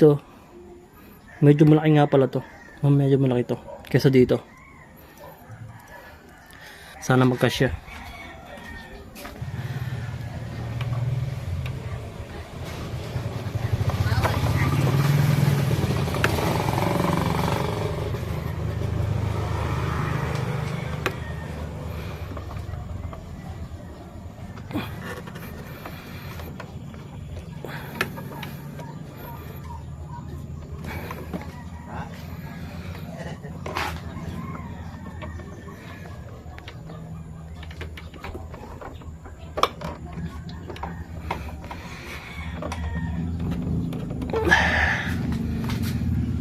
dito, medyo malaki nga pala to. Medyo malaki to. Kesa dito. Sana magkasya.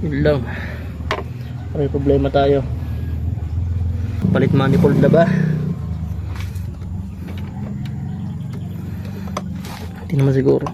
Yun lang. May problema tayo. Palit manifold na ba? Hindi naman siguro.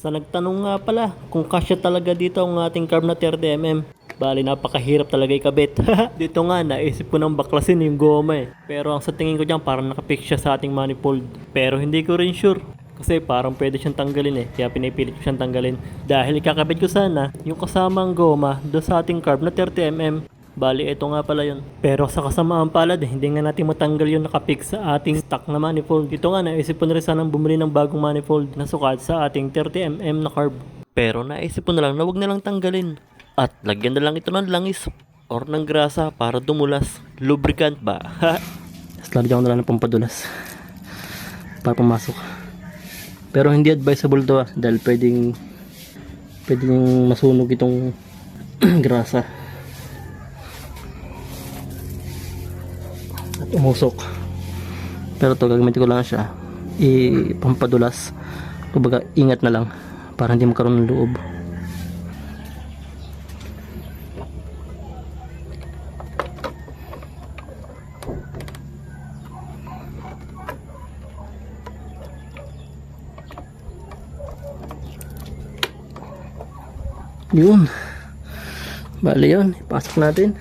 Sa nagtanong nga pala kung kasya talaga dito ang ating carb na 30mm. Bali napakahirap talaga ikabit. dito nga naisip ko nang baklasin yung goma eh. Pero ang sa tingin ko dyan parang nakapix siya sa ating manifold. Pero hindi ko rin sure. Kasi parang pwede siyang tanggalin eh. Kaya pinipilit ko siyang tanggalin. Dahil ikakabit ko sana yung kasamang goma do sa ating carb na 30mm. Bali, ito nga pala yun. Pero sa kasamaan palad, hindi nga natin matanggal yung nakapix sa ating stock na manifold. Ito nga, naisip ko na rin sanang bumili ng bagong manifold na sukat sa ating 30mm na carb. Pero naisip ko na lang na wag na lang tanggalin. At lagyan na lang ito ng langis or ng grasa para dumulas. Lubricant ba? Lalagyan ko na lang ng pampadulas para pumasok. Pero hindi advisable to ah, dahil pwedeng pwedeng masunog itong grasa. At umusok. Pero to gagamitin ko lang siya ipampadulas. Kumbaga ingat na lang para hindi magkaroon ng loob. Yun. Bali yun. Ipasok natin.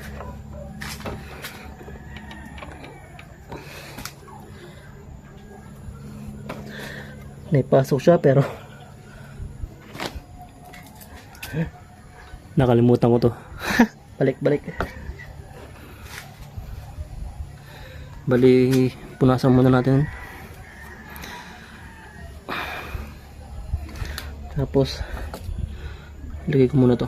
Naipasok siya pero nakalimutan ko to. balik balik. Bali punasan muna natin. Tapos Lagay ko muna to.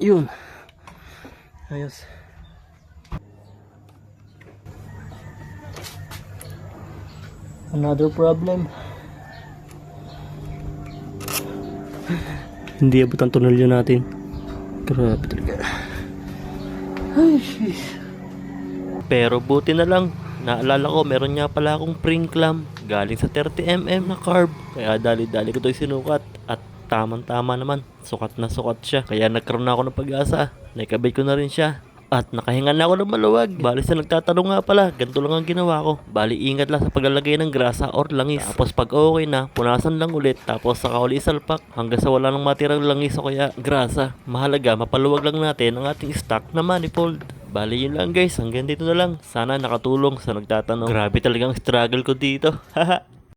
Yun. Ayos. Another problem. Hindi abot ang tunelyo natin. Grabe talaga. Ay, sheesh. Pero buti na lang, naalala ko meron nga pala akong pring clam galing sa 30mm na carb. Kaya dali-dali ko ito sinukat at tamang-tama naman, sukat na sukat siya. Kaya nagkaroon na ako ng pag-asa, naikabit ko na rin siya. At nakahinga na ako ng maluwag. Bali sa nagtatanong nga pala, ganito lang ang ginawa ko. Bali ingat lang sa paglalagay ng grasa or langis. Tapos pag okay na, punasan lang ulit. Tapos saka uli isalpak hanggang sa wala nang matirang langis o kaya grasa. Mahalaga, mapaluwag lang natin ang ating stock na manifold. Bali yun lang guys, hanggang dito na lang. Sana nakatulong sa nagtatanong. Grabe talagang struggle ko dito. Haha.